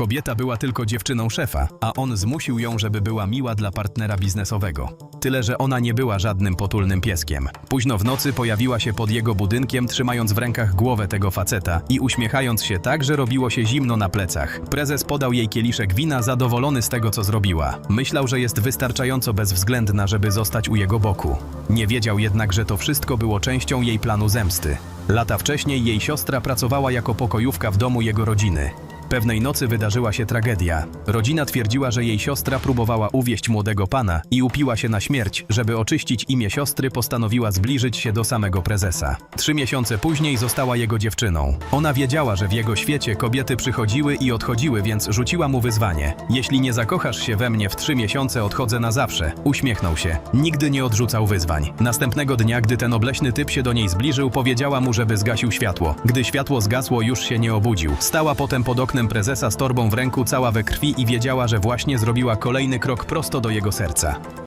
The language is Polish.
Kobieta była tylko dziewczyną szefa, a on zmusił ją, żeby była miła dla partnera biznesowego. Tyle, że ona nie była żadnym potulnym pieskiem. Późno w nocy pojawiła się pod jego budynkiem, trzymając w rękach głowę tego faceta i uśmiechając się tak, że robiło się zimno na plecach. Prezes podał jej kieliszek wina, zadowolony z tego, co zrobiła. Myślał, że jest wystarczająco bezwzględna, żeby zostać u jego boku. Nie wiedział jednak, że to wszystko było częścią jej planu zemsty. Lata wcześniej jej siostra pracowała jako pokojówka w domu jego rodziny. Pewnej nocy wydarzyła się tragedia. Rodzina twierdziła, że jej siostra próbowała uwieść młodego pana i upiła się na śmierć. Żeby oczyścić imię siostry, postanowiła zbliżyć się do samego prezesa. Trzy miesiące później została jego dziewczyną. Ona wiedziała, że w jego świecie kobiety przychodziły i odchodziły, więc rzuciła mu wyzwanie. Jeśli nie zakochasz się we mnie w trzy miesiące, odchodzę na zawsze. Uśmiechnął się. Nigdy nie odrzucał wyzwań. Następnego dnia, gdy ten obleśny typ się do niej zbliżył, powiedziała mu, żeby zgasił światło. Gdy światło zgasło, już się nie obudził. Stała potem pod oknem prezesa z torbą w ręku, cała we krwi i wiedziała, że właśnie zrobiła kolejny krok prosto do jego serca.